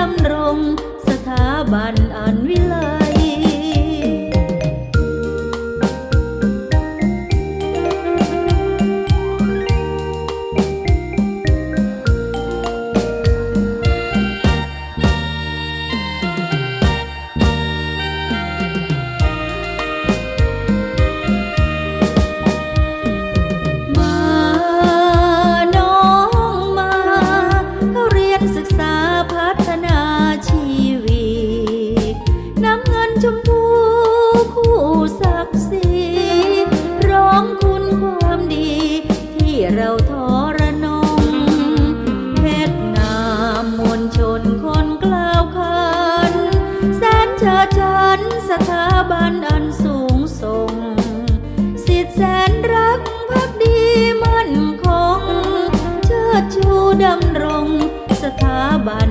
ดำรงสถาบันอันวิ เราทรนงเพชรงามมวลชนคนกล่าวคันแสนเชิดชันสถาบันอันสูงส่ง สิทธิแสนรักพักดีมั่นคง เชิดชูดำรงสถาบัน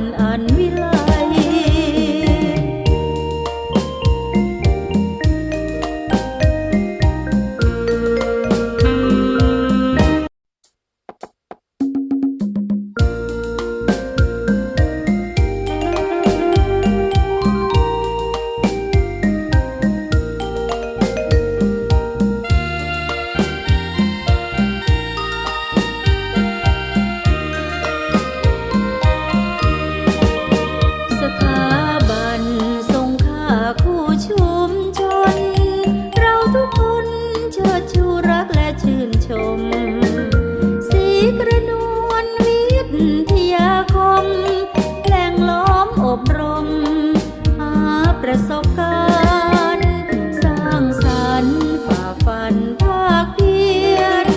ฝันภาคเพียร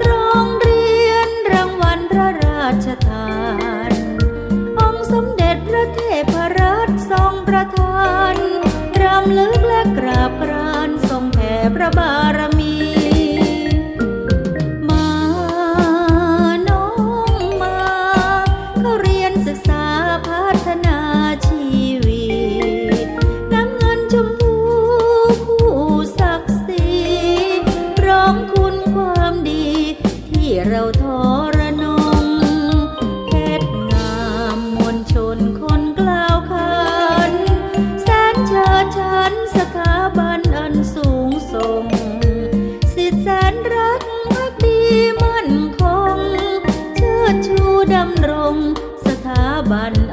โรงเรียนรางวัลพระราชทาน องค์สมเด็จพระเทพรัตน์ทรงประทานรำลึกและกราบกรานทรงแผ่พระบาท ถาบัน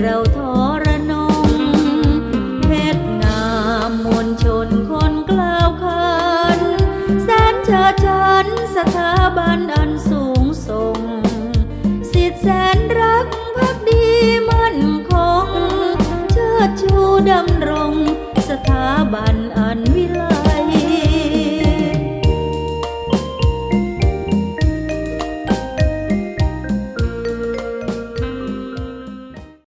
เราทรนงเพชรงามมวลชนคนกล่าวขานแสนเชิดชันสถาบันอันสูงส่ง สิทธิแสนรักพักดีมั่นคง เชิดชูดำรง สถาบันอันวิ